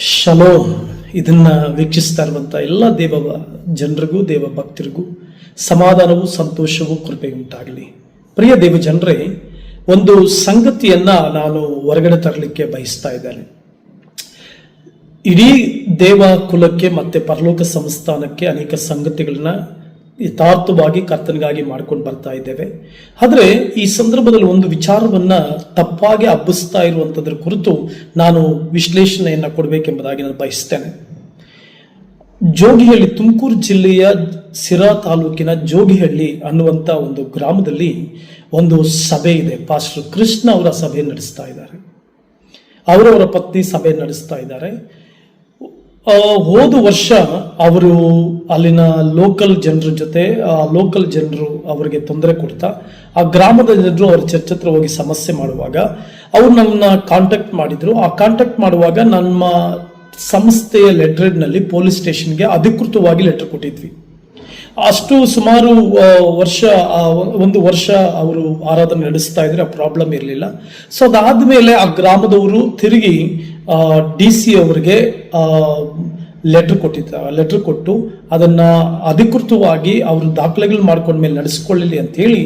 Shalom, ಇದನ್ನ ವೀಕ್ಷಿಸ್ತಾ ಇರುವಂತ ಎಲ್ಲ ದೇವ ಜನರಿಗೂ, ದೇವ ಭಕ್ತರಿಗೂ ಸಮಾಧಾನವೂ ಸಂತೋಷವೂ ಕೃಪೆ ಉಂಟಾಗಲಿ. ಪ್ರಿಯ ದೇವ ಜನರೇ, ಒಂದು ಸಂಗತಿಯನ್ನ ನಾನು ಹೊರಗಡೆ ತರಲಿಕ್ಕೆ ಬಯಸ್ತಾ ಇದ್ದೇನೆ. ಇಡೀ ದೇವ ಕುಲಕ್ಕೆ ಮತ್ತೆ ಪರಲೋಕ ಸಂಸ್ಥಾನಕ್ಕೆ ಅನೇಕ ಸಂಗತಿಗಳನ್ನ ಯಥಾರ್ಥವಾಗಿ ಕರ್ತನಿಗಾಗಿ ಮಾಡ್ಕೊಂಡು ಬರ್ತಾ ಇದ್ದೇವೆ. ಆದರೆ ಈ ಸಂದರ್ಭದಲ್ಲಿ ಒಂದು ವಿಚಾರವನ್ನ ತಪ್ಪಾಗಿ ಹಬ್ಬಿಸ್ತಾ ಇರುವಂಥದ್ರ ಕುರಿತು ನಾನು ವಿಶ್ಲೇಷಣೆಯನ್ನು ಕೊಡಬೇಕೆಂಬುದಾಗಿ ನಾನು ಬಯಸ್ತೇನೆ. ಜೋಗಿಹಳ್ಳಿ ತುಮಕೂರು ಜಿಲ್ಲೆಯ ಸಿರಾ ತಾಲೂಕಿನ ಜೋಗಿಹಳ್ಳಿ ಅನ್ನುವಂಥ ಒಂದು ಗ್ರಾಮದಲ್ಲಿ ಒಂದು ಸಭೆ ಇದೆ. ಪಾಸ್ಟರ್ ಕೃಷ್ಣ ಅವರ ಸಭೆ ನಡೆಸ್ತಾ ಇದ್ದಾರೆ. ಅವರವರ ಪತ್ನಿ ಸಭೆ ನಡೆಸ್ತಾ ಇದ್ದಾರೆ. ಹೋದ ವರ್ಷ ಅವರು ಅಲ್ಲಿನ ಲೋಕಲ್ ಜನರ ಜೊತೆ, ಆ ಲೋಕಲ್ ಜನರು ಅವರಿಗೆ ತೊಂದರೆ ಕೊಡ್ತಾ, ಆ ಗ್ರಾಮದ ಜನರು ಅವ್ರ ಚರ್ಚ್ ಹತ್ರ ಹೋಗಿ ಸಮಸ್ಯೆ ಮಾಡುವಾಗ ಅವ್ರು ನನ್ನ ಕಾಂಟ್ಯಾಕ್ಟ್ ಮಾಡಿದ್ರು. ಆ ಕಾಂಟ್ಯಾಕ್ಟ್ ಮಾಡುವಾಗ ನಮ್ಮ ಸಂಸ್ಥೆಯ ಲೆಟ್ರೇಡ್ನಲ್ಲಿ ಪೊಲೀಸ್ ಸ್ಟೇಷನ್ಗೆ ಅಧಿಕೃತವಾಗಿ ಲೆಟರ್ ಕೊಟ್ಟಿದ್ವಿ. ಅಷ್ಟು ಸುಮಾರು ವರ್ಷ ಒಂದು ವರ್ಷ ಅವರು ಆರಾಧನೆ ನಡೆಸ್ತಾ ಇದ್ರೆ ಆ ಪ್ರಾಬ್ಲಮ್ ಇರಲಿಲ್ಲ. ಸೊ ಅದಾದ ಮೇಲೆ ಆ ಗ್ರಾಮದವರು ತಿರುಗಿ ಡಿ ಸಿ ಅವರಿಗೆ ಲೆಟರ್ ಕೊಟ್ಟಿದ್ದ. ಲೆಟರ್ ಕೊಟ್ಟು ಅದನ್ನು ಅಧಿಕೃತವಾಗಿ ಅವರು ದಾಖಲೆಗಳು ಮಾಡ್ಕೊಂಡ್ಮೇಲೆ ನಡೆಸಿಕೊಳ್ಳಲಿ ಅಂತ ಹೇಳಿ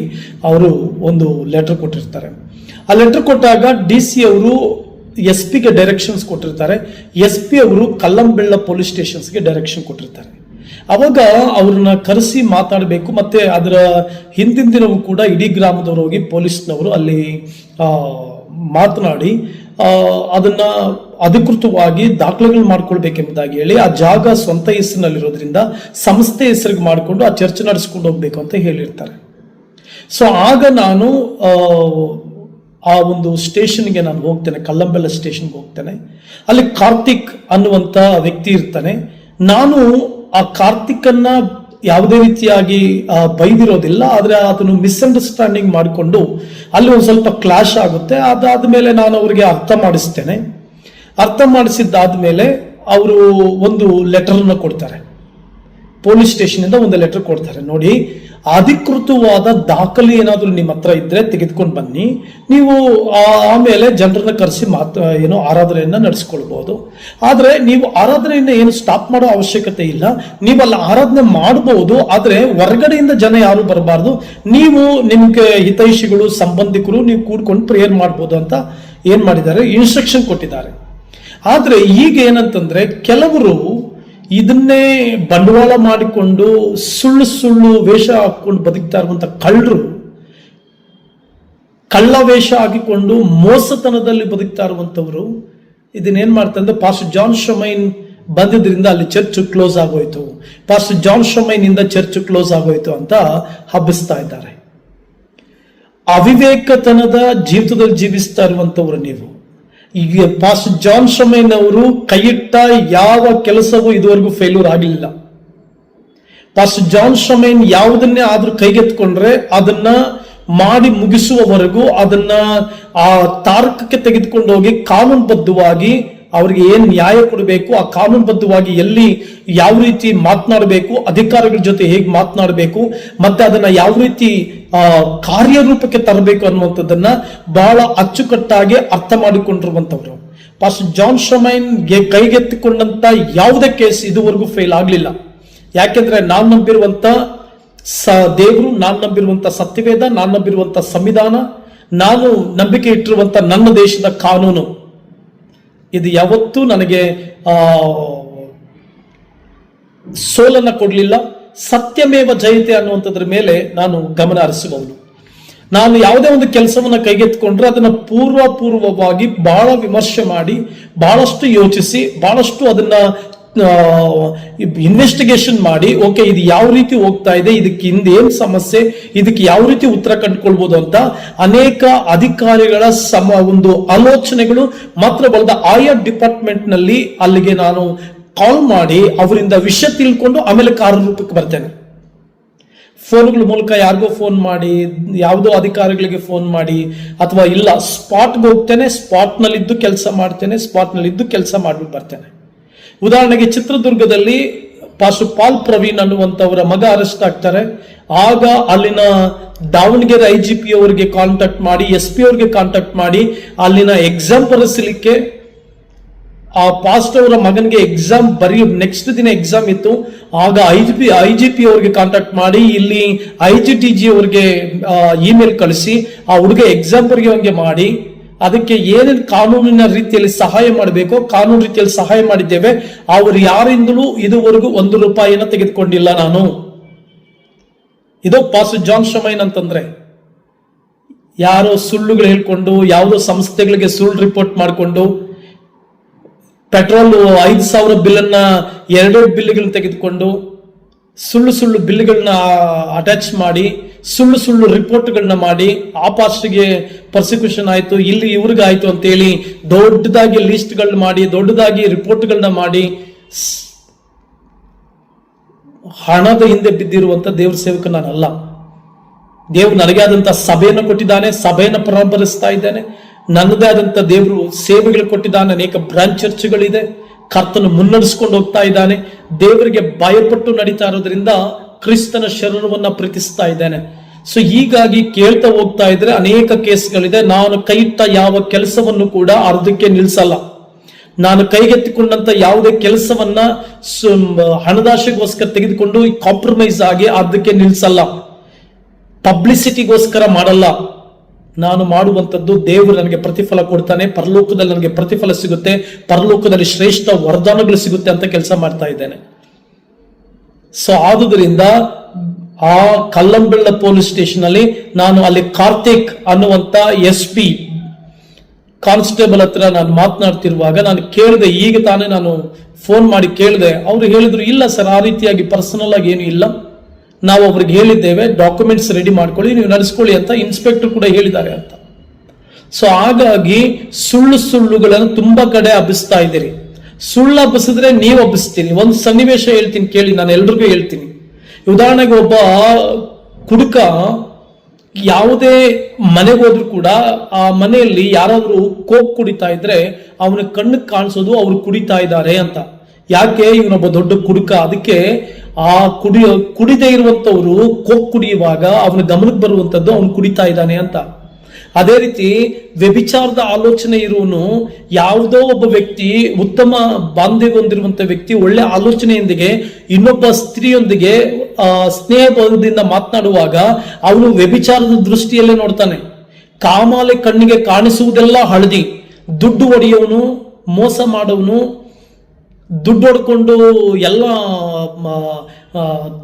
ಅವರು ಒಂದು ಲೆಟರ್ ಕೊಟ್ಟಿರ್ತಾರೆ. ಆ ಲೆಟರ್ ಕೊಟ್ಟಾಗ ಡಿ ಸಿ ಅವರು ಎಸ್ ಪಿಗೆ ಡೈರೆಕ್ಷನ್ಸ್ ಕೊಟ್ಟಿರ್ತಾರೆ. ಎಸ್ ಪಿ ಅವರು ಕಲ್ಲಂಬೆಳ್ಳ ಪೊಲೀಸ್ ಸ್ಟೇಷನ್ಸ್ಗೆ ಡೈರೆಕ್ಷನ್ ಕೊಟ್ಟಿರ್ತಾರೆ. ಅವಾಗ ಅವ್ರನ್ನ ಕರೆಸಿ ಮಾತಾಡಬೇಕು ಮತ್ತೆ ಅದರ ಹಿಂದಿನ ದಿನವೂ ಕೂಡ ಇಡೀ ಗ್ರಾಮದವರು ಹೋಗಿ ಪೊಲೀಸ್ನವರು ಅಲ್ಲಿ ಮಾತನಾಡಿ ಅದನ್ನ ಅಧಿಕೃತವಾಗಿ ದಾಖಲೆಗಳು ಮಾಡ್ಕೊಳ್ಬೇಕೆಂಬುದಾಗಿ ಹೇಳಿ ಆ ಜಾಗ ಸ್ವಂತ ಹೆಸರಿನಲ್ಲಿರೋದ್ರಿಂದ ಸಂಸ್ಥೆ ಹೆಸರಿಗೆ ಮಾಡಿಕೊಂಡು ಆ ಚರ್ಚೆ ನಡೆಸ್ಕೊಂಡು ಹೋಗ್ಬೇಕು ಅಂತ ಹೇಳಿರ್ತಾರೆ. ಸೊ ಆಗ ನಾನು ಆ, ಒಂದು ಸ್ಟೇಷನ್ಗೆ ನಾನು ಹೋಗ್ತೇನೆ ಕಲ್ಲಂಬೆಲ್ಲ ಸ್ಟೇಷನ್ಗೆ ಹೋಗ್ತೇನೆ. ಅಲ್ಲಿ ಕಾರ್ತಿಕ್ ಅನ್ನುವಂಥ ವ್ಯಕ್ತಿ ಇರ್ತಾನೆ. ನಾನು ಆ ಕಾರ್ತಿಕನ್ನ ಯಾವುದೇ ರೀತಿಯಾಗಿ ಬೈದಿರೋದಿಲ್ಲ ಆದರೆ ಅದನ್ನು ಮಿಸ್ಅಂಡರ್ಸ್ಟ್ಯಾಂಡಿಂಗ್ ಮಾಡಿಕೊಂಡು ಅಲ್ಲಿ ಒಂದು ಸ್ವಲ್ಪ ಕ್ಲಾಶ್ ಆಗುತ್ತೆ. ಅದಾದ ಮೇಲೆ ನಾನು ಅವರಿಗೆ ಅರ್ಥ ಮಾಡಿಸ್ತೇನೆ. ಅರ್ಥ ಮಾಡಿಸಿದ್ದಾದ್ಮೇಲೆ ಅವರು ಒಂದು ಲೆಟರ್ನ ಕೊಡ್ತಾರೆ. ಪೊಲೀಸ್ ಸ್ಟೇಷನ್ ಇಂದ ಒಂದು ಲೆಟರ್ ಕೊಡ್ತಾರೆ. ನೋಡಿ, ಅಧಿಕೃತವಾದ ದಾಖಲೆ ಏನಾದರೂ ನಿಮ್ಮ ಹತ್ರ ಇದ್ರೆ ತೆಗೆದುಕೊಂಡು ಬನ್ನಿ. ನೀವು ಆಮೇಲೆ ಜನರನ್ನ ಕರೆಸಿ ಮಾತು, ಏನೋ ಆರಾಧನೆಯನ್ನು ನಡೆಸ್ಕೊಳ್ಬಹುದು ಆದರೆ ನೀವು ಆರಾಧನೆಯಿಂದ ಏನು ಸ್ಟಾಪ್ ಮಾಡೋ ಅವಶ್ಯಕತೆ ಇಲ್ಲ. ನೀವು ಅಲ್ಲಿ ಆರಾಧನೆ ಮಾಡಬಹುದು ಆದರೆ ಹೊರಗಡೆಯಿಂದ ಜನ ಯಾರು ಬರಬಾರ್ದು. ನೀವು ನಿಮಗೆ ಹಿತೈಷಿಗಳು, ಸಂಬಂಧಿಕರು, ನೀವು ಕೂಡ್ಕೊಂಡು ಪ್ರೇಯರ್ ಮಾಡ್ಬೋದು ಅಂತ ಏನು ಮಾಡಿದ್ದಾರೆ? ಇನ್ಸ್ಟ್ರಕ್ಷನ್ ಕೊಟ್ಟಿದ್ದಾರೆ. ಆದ್ರೆ ಈಗ ಏನಂತಂದ್ರೆ ಕೆಲವರು ಇದನ್ನೇ ಬಂಡವಾಳ ಮಾಡಿಕೊಂಡು ಸುಳ್ಳು ಸುಳ್ಳು ವೇಷ ಹಾಕೊಂಡು ಬದುಕ್ತಾ ಇರುವಂತ ಕಳ್ಳರು, ಕಳ್ಳ ವೇಷ ಹಾಕಿಕೊಂಡು ಮೋಸತನದಲ್ಲಿ ಬದುಕ್ತಾ ಇರುವಂತವರು ಇದನ್ನೇನ್ ಮಾಡ್ತಾರೆ ಅಂದ್ರೆ ಪಾಸ್ಟರ್ ಜಾನ್ ಶಮೈನ್ ಬಂದಿದ್ರಿಂದ ಅಲ್ಲಿ ಚರ್ಚ್ ಕ್ಲೋಸ್ ಆಗೋಯ್ತು. ಪಾಸ್ಟರ್ ಜಾನ್ ಶಮೈನ್ ಇಂದ ಚರ್ಚ್ ಕ್ಲೋಸ್ ಆಗೋಯ್ತು ಅಂತ ಹಬ್ಬಿಸ್ತಾ ಇದ್ದಾರೆ. ಅವಿವೇಕತನದ ಜೀವಿತದಲ್ಲಿ ಜೀವಿಸ್ತಾ ಇರುವಂತವ್ರು ನೀವು. ಈಗ ಪಾಸ್ಟ್ ಜಾನ್ ಶಮೇನ್ ಅವರು ಕೈಯಿಟ್ಟ ಯಾವ ಕೆಲಸವೂ ಇದುವರೆಗೂ ಫೇಲ್ಯೂರ್ ಆಗಲಿಲ್ಲ. ಪಾಸ್ಟ್ ಜಾನ್ ಶಮೇನ್ ಯಾವುದನ್ನೇ ಆದ್ರೂ ಕೈಗೆತ್ಕೊಂಡ್ರೆ ಅದನ್ನ ಮಾಡಿ ಮುಗಿಸುವವರೆಗೂ ಅದನ್ನ ಆ ತಾರ್ಕಕ್ಕೆ ತೆಗೆದುಕೊಂಡು ಹೋಗಿ ಕಾನೂನುಬದ್ಧವಾಗಿ ಅವರಿಗೆ ಏನ್ ನ್ಯಾಯ ಕೊಡಬೇಕು, ಆ ಕಾನೂನುಬದ್ಧವಾಗಿ ಎಲ್ಲಿ ಯಾವ ರೀತಿ ಮಾತನಾಡಬೇಕು, ಅಧಿಕಾರಿಗಳ ಜೊತೆ ಹೇಗೆ ಮಾತನಾಡಬೇಕು, ಮತ್ತೆ ಅದನ್ನ ಯಾವ ರೀತಿ ಕಾರ್ಯರೂಪಕ್ಕೆ ತರಬೇಕು ಅನ್ನುವಂಥದ್ದನ್ನ ಬಹಳ ಅಚ್ಚುಕಟ್ಟಾಗಿ ಅರ್ಥ ಮಾಡಿಕೊಂಡಿರುವಂತವ್ರು ಪಾಸ್ಟ್ ಜಾನ್ ಶಮೈನ್ ಕೈಗೆತ್ತಿಕೊಂಡಂತ ಯಾವುದೇ ಕೇಸ್ ಇದುವರೆಗೂ ಫೇಲ್ ಆಗಲಿಲ್ಲ. ಯಾಕೆಂದ್ರೆ ನಾನು ನಂಬಿರುವಂತ ಸ ದೇವರು, ನಾನು ನಂಬಿರುವಂತ ಸತ್ಯವೇದ, ನಾನು ನಂಬಿರುವಂತ ಸಂವಿಧಾನ, ನಾನು ನಂಬಿಕೆ ಇಟ್ಟಿರುವಂತ ನನ್ನ ದೇಶದ ಕಾನೂನು. ಇದು ಯಾವತ್ತೂ ನನಗೆ ಸೋಲನ್ನ ಕೊಡಲಿಲ್ಲ. ಸತ್ಯಮೇವ ಜಯತೆ ಅನ್ನುವಂಥದ್ರ ಮೇಲೆ ನಾನು ಗಮನ ಹರಿಸಬಹುದು. ನಾನು ಯಾವುದೇ ಒಂದು ಕೆಲಸವನ್ನು ಕೈಗೆತ್ತಿಕೊಂಡ್ರೆ ಅದನ್ನು ಪೂರ್ವಪೂರ್ವವಾಗಿ ಬಹಳ ವಿಮರ್ಶೆ ಮಾಡಿ, ಬಹಳಷ್ಟು ಯೋಚಿಸಿ, ಬಹಳಷ್ಟು ಅದನ್ನ ಇನ್ವೆಸ್ಟಿಗೇಷನ್ ಮಾಡಿ ಓಕೆ ಇದು ಯಾವ ರೀತಿ ಹೋಗ್ತಾ ಇದೆ, ಇದಕ್ಕೆ ಹಿಂದೆ ಏನ್ ಸಮಸ್ಯೆ, ಇದಕ್ಕೆ ಯಾವ ರೀತಿ ಉತ್ತರ ಕಂಡುಕೊಳ್ಬಹುದು ಅಂತ ಅನೇಕ ಅಧಿಕಾರಿಗಳ ಸಮ, ಒಂದು ಆಲೋಚನೆಗಳು ಮಾತ್ರವಲ್ಲದ ಆಯಾ ಡಿಪಾರ್ಟ್ಮೆಂಟ್ನಲ್ಲಿ ಅಲ್ಲಿಗೆ ನಾನು ಕಾಲ್ ಮಾಡಿ ಅವರಿಂದ ವಿಷಯ ತಿಳ್ಕೊಂಡು ಆಮೇಲೆ ಕಾರ್ಯರೂಪಕ್ಕೆ ಬರ್ತೇನೆ. ಫೋನ್ಗಳ ಮೂಲಕ ಯಾರಿಗೋ ಫೋನ್ ಮಾಡಿ, ಯಾವುದೋ ಅಧಿಕಾರಿಗಳಿಗೆ ಫೋನ್ ಮಾಡಿ, ಅಥವಾ ಇಲ್ಲ ಸ್ಪಾಟ್ಗೆ ಹೋಗ್ತೇನೆ ಸ್ಪಾಟ್ನಲ್ಲಿದ್ದು ಕೆಲಸ ಮಾಡ್ತೇನೆ ಸ್ಪಾಟ್ನಲ್ಲಿದ್ದು ಕೆಲಸ ಮಾಡ್ಬಿಟ್ಟು ಬರ್ತೇನೆ. ಉದಾಹರಣೆಗೆ ಚಿತ್ರದುರ್ಗದಲ್ಲಿ ಪಾಸ್ಟರ್ ಪಾಲ್ ಪ್ರವೀಣ್ ಅನ್ನುವಂಥವರ ಮಗ ಅರೆಸ್ಟ್ ಆಗ್ತಾರೆ. ಆಗ ಅಲ್ಲಿನ ದಾವಣಗೆರೆ ಐ ಜಿ ಪಿ ಅವರಿಗೆ ಕಾಂಟ್ಯಾಕ್ಟ್ ಮಾಡಿ ಎಸ್ ಪಿ ಅವರಿಗೆ ಕಾಂಟ್ಯಾಕ್ಟ್ ಮಾಡಿ, ಅಲ್ಲಿನ ಎಕ್ಸಾಮ್ ಬರೆಸಲಿಕ್ಕೆ ಆ ಪಾಸ್ಟ್ ಅವರ ಮಗನಿಗೆ ಎಕ್ಸಾಮ್ ಬರೀ ನೆಕ್ಸ್ಟ್ ದಿನ ಎಕ್ಸಾಮ್ ಇತ್ತು. ಆಗ I G P I G P ಅವ್ರಿಗೆ ಕಾಂಟ್ಯಾಕ್ಟ್ ಮಾಡಿ, ಇಲ್ಲಿ ಐ ಜಿ ಟಿ ಜಿ ಅವ್ರಿಗೆ ಇಮೇಲ್ ಕಳಿಸಿ, ಆ ಹುಡುಗ ಎಕ್ಸಾಮ್ ಬರೆಯುವಂಗೆ ಮಾಡಿ, ಅದಕ್ಕೆ ಏನೇನು ಕಾನೂನಿನ ರೀತಿಯಲ್ಲಿ ಸಹಾಯ ಮಾಡಬೇಕು, ಕಾನೂನು ರೀತಿಯಲ್ಲಿ ಸಹಾಯ ಮಾಡಿದ್ದೇವೆ. ಅವರು ಯಾರಿಂದಲೂ ಇದುವರೆಗೂ ಒಂದು ರೂಪಾಯಿನ ತೆಗೆದುಕೊಂಡಿಲ್ಲ ನಾನು. ಇದು ಪಾಸ್ ಜಾನ್ ಶಮೈನ್ ಅಂತಂದ್ರೆ. ಯಾರೋ ಸುಳ್ಳುಗಳು ಹೇಳ್ಕೊಂಡು, ಯಾವುದೋ ಸಂಸ್ಥೆಗಳಿಗೆ ಸುಳ್ಳು ರಿಪೋರ್ಟ್ ಮಾಡಿಕೊಂಡು ಪೆಟ್ರೋಲ್ ಐದು ಸಾವಿರ ಬಿಲ್ಲನ್ನ ಎರಡೆರಡು ಬಿಲ್ಗಳನ್ನ ತೆಗೆದುಕೊಂಡು ಸುಳ್ಳು ಸುಳ್ಳು ಬಿಲ್ಗಳನ್ನ ಅಟ್ಯಾಚ್ ಮಾಡಿ, ಸುಳ್ಳು ಸುಳ್ಳು ರಿಪೋರ್ಟ್ಗಳನ್ನ ಮಾಡಿ, ಆ ಪಾಸ್ಟ್ಗೆ ಪ್ರಾಸಿಕ್ಯೂಷನ್ ಆಯ್ತು, ಇಲ್ಲಿ ಇವ್ರಿಗಾಯ್ತು ಅಂತೇಳಿ ದೊಡ್ಡದಾಗಿ ಲಿಸ್ಟ್ಗಳನ್ನ ಮಾಡಿ, ದೊಡ್ಡದಾಗಿ ರಿಪೋರ್ಟ್ಗಳನ್ನ ಮಾಡಿ ಹಣದ ಹಿಂದೆ ಬಿದ್ದಿರುವಂತ ದೇವ್ರ ಸೇವಕ ನಾನಲ್ಲ. ದೇವ್ರು ನನಗೆ ಆದಂತ ಸಭೆಯನ್ನು ಕೊಟ್ಟಿದ್ದಾನೆ, ಸಭೆಯನ್ನು ಪ್ರಾರಂಭಿಸ್ತಾ ಇದ್ದಾನೆ. ನನ್ನದೇ ಆದಂತ ದೇವರು ಸೇವೆಗಳು ಕೊಟ್ಟಿದ್ದಾನೆ, ಅನೇಕ ಬ್ರಾಂಚ್ ಚರ್ಚ್ಗಳಿದೆ ಕರ್ತನು ಮುನ್ನಡೆಸ್ಕೊಂಡು ಹೋಗ್ತಾ ಇದ್ದಾನೆ. ದೇವರಿಗೆ ಭಯಪಟ್ಟು ನಡೀತಾ ಇರೋದ್ರಿಂದ ಕ್ರಿಸ್ತನ ಶರಣವನ್ನ ಪ್ರೀತಿಸ್ತಾ ಇದ್ದೇನೆ. ಸೊ ಹೀಗಾಗಿ ಕೇಳ್ತಾ ಹೋಗ್ತಾ ಇದ್ರೆ ಅನೇಕ ಕೇಸ್ಗಳಿದೆ. ನಾನು ಕೈ ಇಟ್ಟ ಯಾವ ಕೆಲಸವನ್ನು ಕೂಡ ಅರ್ಧಕ್ಕೆ ನಿಲ್ಸಲ್ಲ. ನಾನು ಕೈಗೆತ್ತಿಕೊಂಡಂತ ಯಾವುದೇ ಕೆಲಸವನ್ನ ಹಣದಾಶೆಗೋಸ್ಕರ ತೆಗೆದುಕೊಂಡು ಕಾಂಪ್ರಮೈಸ್ ಆಗಿ ಅರ್ಧಕ್ಕೆ ನಿಲ್ಸಲ್ಲ. ಪಬ್ಲಿಸಿಟಿಗೋಸ್ಕರ ಮಾಡಲ್ಲ. ನಾನು ಮಾಡುವಂಥದ್ದು ದೇವರು ನನಗೆ ಪ್ರತಿಫಲ ಕೊಡ್ತಾನೆ, ಪರಲೋಕದಲ್ಲಿ ನನಗೆ ಪ್ರತಿಫಲ ಸಿಗುತ್ತೆ, ಪರಲೋಕದಲ್ಲಿ ಶ್ರೇಷ್ಠ ವರದಾನಗಳು ಸಿಗುತ್ತೆ ಅಂತ ಕೆಲಸ ಮಾಡ್ತಾ ಇದ್ದೇನೆ. ಸೊ ಆದುದರಿಂದ ಆ ಕಲ್ಲಂಬೆಳ್ಳ ಪೊಲೀಸ್ ಸ್ಟೇಷನ್ ಅಲ್ಲಿ ನಾನು ಅಲ್ಲಿ ಕಾರ್ತಿಕ್ ಅನ್ನುವಂತ ಎಸ್ ಪಿ, ಕಾನ್ಸ್ಟೇಬಲ್ ಹತ್ರ ನಾನು ಮಾತನಾಡ್ತಿರುವಾಗ ನಾನು ಕೇಳಿದೆ, ಈಗ ತಾನೇ ನಾನು ಫೋನ್ ಮಾಡಿ ಕೇಳಿದೆ. ಅವರು ಹೇಳಿದ್ರು, ಇಲ್ಲ ಸರ್, ಆ ರೀತಿಯಾಗಿ ಪರ್ಸನಲ್ ಆಗಿ ಏನು ಇಲ್ಲ. ನಾವು ಅವ್ರಿಗೆ ಹೇಳಿದ್ದೇವೆ ಡಾಕ್ಯುಮೆಂಟ್ಸ್ ರೆಡಿ ಮಾಡ್ಕೊಳ್ಳಿ, ನೀವು ನಡೆಸ್ಕೊಳ್ಳಿ ಅಂತ ಇನ್ಸ್ಪೆಕ್ಟರ್ ಕೂಡ ಹೇಳಿದ್ದಾರೆ ಅಂತ. ಸೊ ಹಾಗಾಗಿ ಸುಳ್ಳು ಸುಳ್ಳುಗಳನ್ನು ತುಂಬಾ ಕಡೆ ಹಬ್ಬಿಸ್ತಾ ಇದ್ದೀರಿ. ಸುಳ್ಳು ಹಬ್ಬಿಸಿದ್ರೆ ನೀವು ಹಬ್ಬಿಸ್ತೀನಿ ಒಂದು ಸನ್ನಿವೇಶ ಹೇಳ್ತೀನಿ, ಕೇಳಿ, ನಾನು ಎಲ್ರಿಗೂ ಹೇಳ್ತೀನಿ. ಉದಾಹರಣೆಗೆ ಒಬ್ಬ ಕುಡುಕ ಯಾವುದೇ ಮನೆಗೆ ಹೋದ್ರು ಕೂಡ ಆ ಮನೆಯಲ್ಲಿ ಯಾರಾದ್ರೂ ಕೋಕ್ ಕುಡಿತಾ ಇದ್ರೆ ಅವನ ಕಣ್ಣು ಕಾಣಿಸೋದು ಅವ್ರು ಕುಡಿತಾ ಇದ್ದಾರೆ ಅಂತ. ಯಾಕೆ? ಇವನೊಬ್ಬ ದೊಡ್ಡ ಕುಡುಕ. ಅದಕ್ಕೆ ಆ ಕುಡಿ ಕುಡಿದೇ ಇರುವಂತವ್ರು ಕೋಕ್ ಕುಡಿಯುವಾಗ ಅವನ ಗಮನಕ್ಕೆ ಬರುವಂತದ್ದು ಅವನು ಕುಡಿತಾ ಇದ್ದಾನೆ ಅಂತ. ಅದೇ ರೀತಿ ವ್ಯಭಿಚಾರದ ಆಲೋಚನೆ ಇರುವನು ಯಾವುದೋ ಒಬ್ಬ ವ್ಯಕ್ತಿ ಉತ್ತಮ ಬಾಂಧವ್ಯ ಹೊಂದಿರುವಂತ ವ್ಯಕ್ತಿ ಒಳ್ಳೆ ಆಲೋಚನೆಯೊಂದಿಗೆ ಇನ್ನೊಬ್ಬ ಸ್ತ್ರೀಯೊಂದಿಗೆ ಆ, ಸ್ನೇಹದಿಂದ ಮಾತನಾಡುವಾಗ ಅವನು ವ್ಯಭಿಚಾರದ ದೃಷ್ಟಿಯಲ್ಲೇ ನೋಡ್ತಾನೆ. ಕಾಮಾಲೆ ಕಣ್ಣಿಗೆ ಕಾಣಿಸುವುದೆಲ್ಲ ಹಳದಿ. ದುಡ್ಡು ಒಡೆಯವನು ಮೋಸ ಮಾಡೋನು ದುಡ್ಡು ಹೊಡ್ಕೊಂಡು ಎಲ್ಲ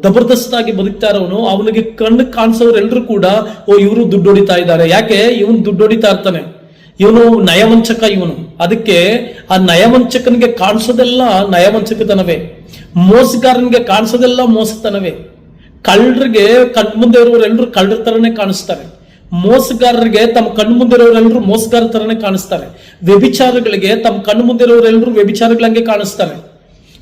ಜಬರ್ದಸ್ತಾಗಿ ಬದುಕ್ತಾ ಇರೋನು, ಅವನಿಗೆ ಕಣ್ಣು ಕಾಣಿಸೋರು ಎಲ್ಲರೂ ಕೂಡ, ಓ, ಇವರು ದುಡ್ಡು ಹೊಡಿತಾ ಇದ್ದಾರೆ. ಯಾಕೆ? ಇವನು ದುಡ್ಡು ಹೊಡಿತಾ ಇರ್ತಾನೆ. ಇವನು ನಯವಂಚಕ ಇವನು. ಅದಕ್ಕೆ ಆ ನಯವಂಚಕನಿಗೆ ಕಾಣಿಸೋದೆಲ್ಲ ನಯವಂಚಕತನವೇ. ಮೋಸಗಾರನಿಗೆ ಕಾಣಿಸೋದೆಲ್ಲ ಮೋಸತನವೇ. ಕಳ್ಳರಿಗೆ ಕಣ್ಮುಂದೆ ಇರುವವರೆಲ್ಲರೂ ಕಳ್ಳರ ಥರನೇ ಕಾಣಿಸ್ತಾರೆ. ಮೋಸಗಾರರಿಗೆ ತಮ್ಮ ಕಣ್ಣು ಮುಂದಿರೋರೆಲ್ಲರೂ ಮೋಸಗಾರ ತರನೇ ಕಾಣಿಸ್ತಾರೆ. ವ್ಯಭಿಚಾರಗಳಿಗೆ ತಮ್ಮ ಕಣ್ಣು ಮುಂದಿರೋರೆಲ್ಲರೂ ವ್ಯಭಿಚಾರಗಳಂಗೆ ಕಾಣಿಸ್ತಾರೆ.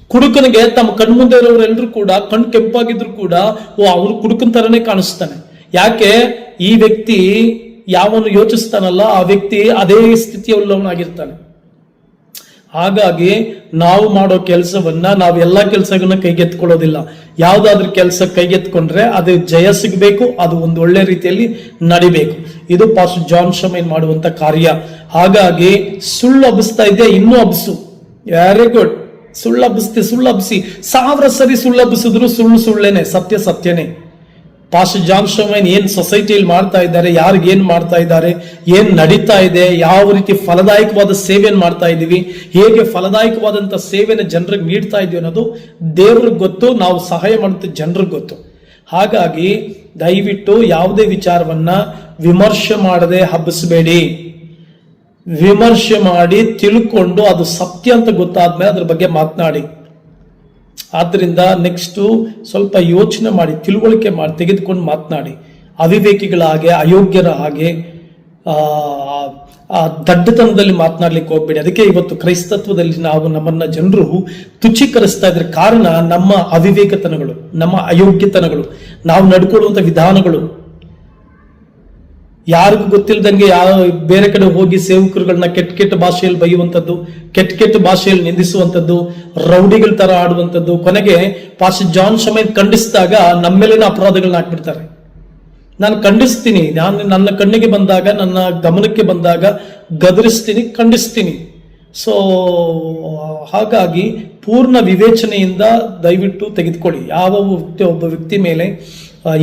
ಕುಡುಕನಿಗೆ ತಮ್ಮ ಕಣ್ಣು ಮುಂದೆ ಇರೋರೆಲ್ಲರೂ ಕೂಡ, ಕಣ್ಣು ಕೆಂಪಾಗಿದ್ರು ಕೂಡ, ಓ ಅವನು ಕುಡುಕನ ತರನೇ ಕಾಣಿಸ್ತಾನೆ. ಯಾಕೆ? ಈ ವ್ಯಕ್ತಿ ಯಾವನು ಯೋಚಿಸ್ತಾನಲ್ಲ, ಆ ವ್ಯಕ್ತಿ ಅದೇ ಸ್ಥಿತಿಯುಳ್ಳವನಾಗಿರ್ತಾನೆ ಹಾಗಾಗಿ ನಾವು ಮಾಡೋ ಕೆಲಸವನ್ನ ನಾವು ಎಲ್ಲಾ ಕೆಲಸಗಳನ್ನ ಕೈಗೆತ್ಕೊಳ್ಳೋದಿಲ್ಲ ಯಾವ್ದಾದ್ರು ಕೆಲಸ ಕೈಗೆತ್ಕೊಂಡ್ರೆ ಅದು ಜಯ ಸಿಗಬೇಕು, ಅದು ಒಂದು ಒಳ್ಳೆ ರೀತಿಯಲ್ಲಿ ನಡಿಬೇಕು. ಇದು ಪಾಸ್ ಜಾನ್ ಶಮೈನ್ ಮಾಡುವಂತ ಕಾರ್ಯ. ಹಾಗಾಗಿ ಸುಳ್ಳು ಹಬ್ಬಿಸ್ತಾ ಇದೆಯಾ? ಇನ್ನೂ ಹಬ್ಸು. ವೆರಿ ಗುಡ್ ಸುಳ್ಳು ಹಬ್ಬಿಸ್ತಿ ಸುಳ್ಳು ಹಬ್ಬಿಸಿ ಸಾವಿರ ಸರಿ ಸುಳ್ಳು ಹಬ್ಬಿಸಿದ್ರು ಸುಳ್ಳು ಸುಳ್ಳೇನೆ, ಸತ್ಯ ಸತ್ಯನೇ. ಪಾಸ್ ಜಾನ್ ಸೊಸೈಟಿಯಲ್ಲಿ ಮಾಡ್ತಾ ಇದ್ದಾರೆ, ಯಾರಿಗೆ ಏನು ಮಾಡ್ತಾ ಇದ್ದಾರೆ, ಏನ್ ನಡೀತಾ ಇದೆ, ಯಾವ ರೀತಿ ಫಲದಾಯಕವಾದ ಸೇವೆಯನ್ನು ಮಾಡ್ತಾ ಇದ್ದೀವಿ, ಹೇಗೆ ಫಲದಾಯಕವಾದಂತ ಸೇವೆಯನ್ನು ಜನರಿಗೆ ನೀಡ್ತಾ ಇದೀವಿ ಅನ್ನೋದು ದೇವ್ರಿಗೆ ಗೊತ್ತು, ನಾವು ಸಹಾಯ ಮಾಡುತ್ತೆ ಜನರಿಗೆ ಗೊತ್ತು. ಹಾಗಾಗಿ ದಯವಿಟ್ಟು ಯಾವುದೇ ವಿಚಾರವನ್ನ ವಿಮರ್ಶೆ ಮಾಡದೆ ಹಬ್ಬಿಸಬೇಡಿ. ವಿಮರ್ಶೆ ಮಾಡಿ ತಿಳ್ಕೊಂಡು ಅದು ಸತ್ಯ ಅಂತ ಗೊತ್ತಾದ್ಮೇಲೆ ಅದ್ರ ಬಗ್ಗೆ ಮಾತನಾಡಿ. ಆದ್ರಿಂದ ನೆಕ್ಸ್ಟು ಸ್ವಲ್ಪ ಯೋಚನೆ ಮಾಡಿ, ತಿಳುವಳಿಕೆ ಮಾಡಿ, ತೆಗೆದುಕೊಂಡು ಮಾತನಾಡಿ. ಅವಿವೇಕಿಗಳ ಹಾಗೆ, ಅಯೋಗ್ಯರ ಹಾಗೆ ಆ ದಡ್ಡತನದಲ್ಲಿ ಮಾತನಾಡ್ಲಿಕ್ಕೆ ಹೋಗ್ಬೇಡಿ. ಅದಕ್ಕೆ ಇವತ್ತು ಕ್ರೈಸ್ತತ್ವದಲ್ಲಿ ನಾವು ನಮ್ಮನ್ನ ಜನರು ತುಚ್ಛೀಕರಿಸ್ತಾ ಇದ್ರೆ ಕಾರಣ ನಮ್ಮ ಅವಿವೇಕತನಗಳು, ನಮ್ಮ ಅಯೋಗ್ಯತನಗಳು. ನಾವು ನಡ್ಕೊಳ್ಳುವಂಥ ವಿಧಾನಗಳು ಯಾರಿಗೂ ಗೊತ್ತಿಲ್ಲದಂಗೆ ಯಾವ ಬೇರೆ ಕಡೆ ಹೋಗಿ ಸೇವಕರುಗಳನ್ನ ಕೆಟ್ಟ ಕೆಟ್ಟ ಭಾಷೆಯಲ್ಲಿ ಬೈಯುವಂಥದ್ದು, ಕೆಟ್ಟ ಕೆಟ್ಟ ಭಾಷೆಯಲ್ಲಿ ನಿಂದಿಸುವಂಥದ್ದು, ರೌಡಿಗಳ ತರ ಆಡುವಂಥದ್ದು, ಕೊನೆಗೆ ಪಾಸ್ ಜಾನ್ ಶಮೈನ್ ಖಂಡಿಸಿದಾಗ ನಮ್ಮೇಲಿನ ಅಪರಾಧಗಳನ್ನ ಹಾಕ್ಬಿಡ್ತಾರೆ ನಾನು ಖಂಡಿಸ್ತೀನಿ, ನಾನು ನನ್ನ ಕಣ್ಣಿಗೆ ಬಂದಾಗ, ನನ್ನ ಗಮನಕ್ಕೆ ಬಂದಾಗ ಗದರಿಸ್ತೀನಿ, ಖಂಡಿಸ್ತೀನಿ. ಸೊ ಹಾಗಾಗಿ ಪೂರ್ಣ ವಿವೇಚನೆಯಿಂದ ದಯವಿಟ್ಟು ತೆಗೆದುಕೊಳ್ಳಿ. ಯಾವ ವ್ಯಕ್ತಿ, ಒಬ್ಬ ವ್ಯಕ್ತಿ ಮೇಲೆ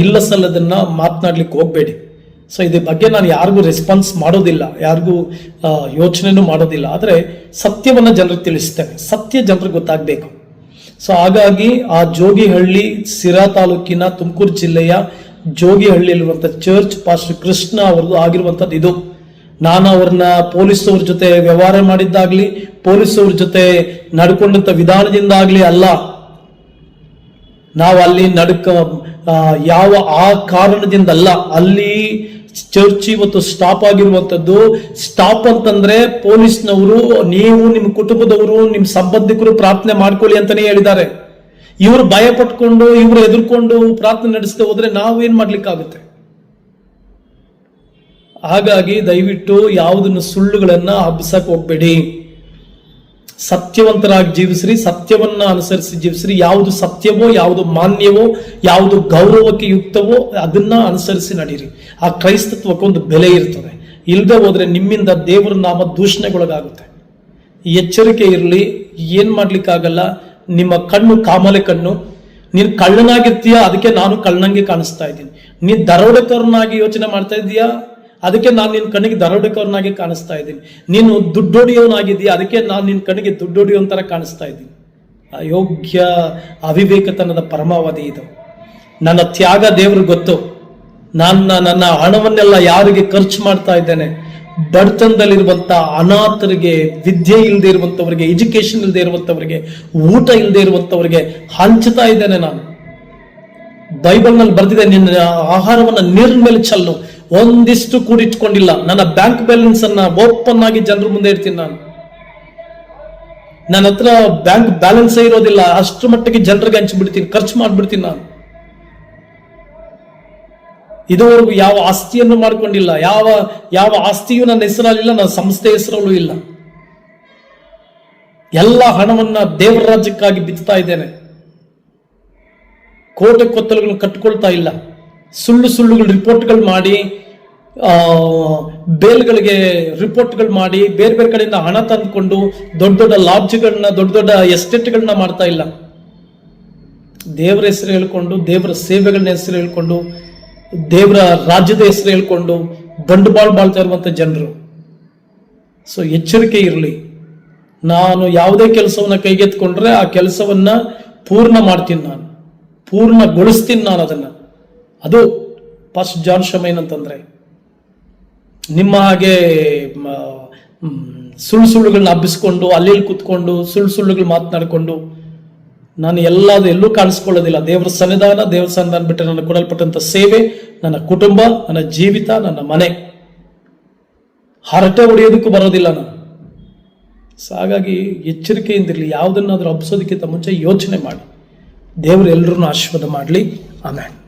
ಇಲ್ಲ ಸಲ್ಲದನ್ನ ಮಾತನಾಡ್ಲಿಕ್ಕೆ ಹೋಗಬೇಡಿ. ಸೊ ಇದ್ರ ಬಗ್ಗೆ ನಾನು ಯಾರಿಗೂ ರೆಸ್ಪಾನ್ಸ್ ಮಾಡೋದಿಲ್ಲ, ಯಾರಿಗೂ ಯೋಚನೆನೂ ಮಾಡೋದಿಲ್ಲ. ಆದರೆ ಸತ್ಯವನ್ನು ಜನರಿಗೆ ತಿಳಿಸ್ತೇನೆ. ಸತ್ಯ ಜನರಿಗೆ ಗೊತ್ತಾಗಬೇಕು. ಸೊ ಹಾಗಾಗಿ ಆ ಜೋಗಿಹಳ್ಳಿ ಸಿರಾ ತಾಲೂಕಿನ ತುಮಕೂರು ಜಿಲ್ಲೆಯ ಜೋಗಿಹಳ್ಳಿಯಲ್ಲಿರುವಂಥ ಚರ್ಚ್ ಪಾಸ್ಟರ್ ಕೃಷ್ಣ ಅವರದು ಆಗಿರುವಂಥದ್ದು ಇದು. ನಾನು ಅವ್ರನ್ನ ಪೊಲೀಸವ್ರ ಜೊತೆ ವ್ಯವಹಾರ ಮಾಡಿದ್ದಾಗಲಿ, ಪೊಲೀಸವ್ರ ಜೊತೆ ನಡ್ಕೊಂಡಂತ ವಿಧಾನದಿಂದಾಗ್ಲಿ ಅಲ್ಲ. ನಾವು ಅಲ್ಲಿ ನಡ್ಕ ಯಾವ ಆ ಕಾರಣದಿಂದಲ್ಲ, ಅಲ್ಲಿ ಚರ್ಚ್ ಇವತ್ತು ಸ್ಟಾಪ್ ಆಗಿರುವಂತದ್ದು. ಸ್ಟಾಪ್ ಅಂತಂದ್ರೆ ಪೊಲೀಸ್ನವರು, ನೀವು ನಿಮ್ಮ ಕುಟುಂಬದವರು ನಿಮ್ಮ ಸಂಬಂಧಿಕರು ಪ್ರಾರ್ಥನೆ ಮಾಡ್ಕೊಳ್ಳಿ ಅಂತಾನೆ ಹೇಳಿದ್ದಾರೆ. ಇವರು ಭಯ ಪಟ್ಕೊಂಡು ಇವರು ಎದುರ್ಕೊಂಡು ಪ್ರಾರ್ಥನೆ ನಡೆಸದೆ ಹೋದ್ರೆ ನಾವು ಏನ್ ಮಾಡ್ಲಿಕ್ಕಾಗುತ್ತೆ? ಹಾಗಾಗಿ ದಯವಿಟ್ಟು ಯಾವುದನ್ನು ಸುಳ್ಳುಗಳನ್ನ ಹಬ್ಬಿಸಕ್ ಹೋಗ್ಬೇಡಿ. ಸತ್ಯವಂತರಾಗಿ ಜೀವಿಸ್ರಿ, ಸತ್ಯವನ್ನ ಅನುಸರಿಸಿ ಜೀವಿಸ್ರಿ. ಯಾವುದು ಸತ್ಯವೋ, ಯಾವುದು ಮಾನ್ಯವೋ, ಯಾವುದು ಗೌರವಕ್ಕೆ ಯುಕ್ತವೋ, ಅದನ್ನ ಅನುಸರಿಸಿ ನಡೀರಿ. ಆ ಕ್ರೈಸ್ತತ್ವಕ್ಕೆ ಒಂದು ಬೆಲೆ ಇರ್ತದೆ. ಇಲ್ಲದೆ ಹೋದ್ರೆ ನಿಮ್ಮಿಂದ ದೇವರ ನಾಮ ದೂಷಣೆಗೊಳಗಾಗುತ್ತೆ. ಎಚ್ಚರಿಕೆ ಇರಲಿ, ಏನ್ ಮಾಡ್ಲಿಕ್ಕಾಗಲ್ಲ? ನಿಮ್ಮ ಕಣ್ಣು ಕಾಮಲೆ ಕಣ್ಣು. ನೀನು ಕಳ್ಳನಾಗಿರ್ತೀಯ? ಅದಕ್ಕೆ ನಾನು ಕಳ್ಳನಂಗೆ ಕಾಣಿಸ್ತಾ ಇದ್ದೀನಿ. ನೀನು ದರೋಡೆಕೋರನಾಗಿ ಯೋಚನೆ ಮಾಡ್ತಾ ಇದೀಯಾ ಅದಕ್ಕೆ ನಾನು ನಿನ್ನ ಕಣ್ಣಿಗೆ ದರೋಡಕವನಾಗಿ ಕಾಣಿಸ್ತಾ ಇದ್ದೀನಿ. ನೀನು ದುಡ್ಡೊಡಿಯೋನಾಗಿದ್ದೀಯ ಅದಕ್ಕೆ ನಾನು ನಿನ್ನ ಕಣ್ಣಿಗೆ ದುಡ್ಡೊಡಿಯೋನ್ ಥರ ಕಾಣಿಸ್ತಾ ಇದ್ದೀನಿ. ಅಯೋಗ್ಯ ಅವಿವೇಕತನದ ಪರಮಾವಧಿ ಇದು. ನನ್ನ ತ್ಯಾಗ ದೇವ್ರಿಗೆ ಗೊತ್ತು. ನನ್ನ ನನ್ನ ಹಣವನ್ನೆಲ್ಲ ಯಾರಿಗೆ ಖರ್ಚು ಮಾಡ್ತಾ ಇದ್ದೇನೆ? ಬಡತನದಲ್ಲಿರುವಂತ ಅನಾಥರಿಗೆ, ವಿದ್ಯೆ ಇಲ್ಲದೆ ಇರುವಂತವರಿಗೆ ಎಜುಕೇಶನ್ ಇಲ್ಲದೆ ಇರುವಂತವರಿಗೆ, ಊಟ ಇಲ್ಲದೆ ಇರುವಂತವರಿಗೆ ಹಂಚುತ್ತಾ ಇದ್ದೇನೆ ನಾನು. ಬೈಬಲ್ನಲ್ಲಿ ಬರೆದಿದೆ, ನಿನ್ನ ಆಹಾರವನ್ನ ನೀರಿನ ಮೇಲೆ ಚೆಲ್ಲು. ಒಂದಿಷ್ಟು ಕೂಡಿಟ್ಕೊಂಡಿಲ್ಲ. ನನ್ನ ಬ್ಯಾಂಕ್ ಬ್ಯಾಲೆನ್ಸ್ ಅನ್ನ ಓಪನ್ ಆಗಿ ಜನರ ಮುಂದೆ ಇರ್ತೀನಿ ನಾನು. ನನ್ನ ಹತ್ರ ಬ್ಯಾಂಕ್ ಬ್ಯಾಲೆನ್ಸ್ ಇರೋದಿಲ್ಲ. ಅಷ್ಟು ಮಟ್ಟಿಗೆ ಜನರಿಗೆ ಹಂಚಿಬಿಡ್ತೀನಿ ಖರ್ಚು ಮಾಡ್ಬಿಡ್ತೀನಿ ನಾನು. ಇದುವರೆಗೂ ಯಾವ ಆಸ್ತಿಯನ್ನು ಮಾಡ್ಕೊಂಡಿಲ್ಲ. ಯಾವ ಯಾವ ಆಸ್ತಿಯೂ ನನ್ನ ಹೆಸರಲ್ಲಿಲ್ಲ, ನನ್ನ ಸಂಸ್ಥೆ ಹೆಸರಲ್ಲೂ ಇಲ್ಲ. ಎಲ್ಲ ಹಣವನ್ನ ದೇವರ ರಾಜ್ಯಕ್ಕಾಗಿ ಬಿತ್ತಾ ಇದ್ದೇನೆ. ಕೋಟೆ ಕೊತ್ತಲುಗಳನ್ನು ಕಟ್ಟಿಕೊಳ್ತಾ ಇಲ್ಲ. ಸುಳ್ಳು ಸುಳ್ಳುಗಳು ರಿಪೋರ್ಟ್ಗಳು ಮಾಡಿ ಬೇಲ್ಗಳಿಗೆ ರಿಪೋರ್ಟ್ಗಳು ಮಾಡಿ, ಬೇರೆ ಬೇರೆ ಕಡೆಯಿಂದ ಹಣ ತಂದುಕೊಂಡು ದೊಡ್ಡ ದೊಡ್ಡ ಲಾಡ್ಜ್ಗಳನ್ನ ದೊಡ್ಡ ದೊಡ್ಡ ಎಸ್ಟೇಟ್ಗಳನ್ನ ಮಾಡ್ತಾ ಇಲ್ಲ. ದೇವರ ಹೆಸರು ಹೇಳ್ಕೊಂಡು, ದೇವರ ಸೇವೆಗಳನ್ನ ಹೆಸರು ಹೇಳ್ಕೊಂಡು, ದೇವರ ರಾಜ್ಯದ ಹೆಸರು ಹೇಳ್ಕೊಂಡು ಬಂಡವಾಳ ಬಾಳ್ತಾ ಇರುವಂತ ಜನರು. ಸೊ ಎಚ್ಚರಿಕೆ ಇರಲಿ. ನಾನು ಯಾವುದೇ ಕೆಲಸವನ್ನ ಕೈಗೆತ್ಕೊಂಡ್ರೆ ಆ ಕೆಲಸವನ್ನ ಪೂರ್ಣ ಮಾಡ್ತೀನಿ ನಾನು. ಪೂರ್ಣಗೊಳಿಸ್ತೀನಿ ನಾನು ಅದನ್ನ. ಅದು ಫಸ್ಟ್ ಜಾನ್ ಶಮೈನ್ ನಿಮ್ಮ ಹಾಗೆ ಸುಳ್ಳು ಸುಳ್ಳುಗಳನ್ನ ಹಬ್ಬಿಸ್ಕೊಂಡು ಅಲ್ಲಿ ಕುತ್ಕೊಂಡು, ಸುಳ್ಳು ಸುಳ್ಳುಗಳು ಮಾತನಾಡಿಕೊಂಡು, ನಾನು ಎಲ್ಲದು ಎಲ್ಲೂ ಕಾಣಿಸ್ಕೊಳ್ಳೋದಿಲ್ಲ. ದೇವರ ಸನ್ನಿಧಾನ ದೇವರ ಸನ್ನಿಧಾನ ಬಿಟ್ಟರೆ ನನಗೆ ಕೊಡಲ್ಪಟ್ಟಂತ ಸೇವೆ, ನನ್ನ ಕುಟುಂಬ, ನನ್ನ ಜೀವಿತ, ನನ್ನ ಮನೆ. ಹರಟೆ ಹೊಡೆಯೋದಕ್ಕೂ ಬರೋದಿಲ್ಲ ನಾನು. ಸೊ ಹಾಗಾಗಿ ಎಚ್ಚರಿಕೆಯಿಂದಿರಲಿ, ಯಾವುದನ್ನಾದ್ರೂ ಹಬ್ಬಿಸೋದಕ್ಕಿಂತ ಮುಂಚೆ ಯೋಚನೆ ಮಾಡಿ. ದೇವರು ಎಲ್ಲರನ್ನೂ ಆಶೀರ್ವಾದ ಮಾಡಲಿ. ಆಮೇಲೆ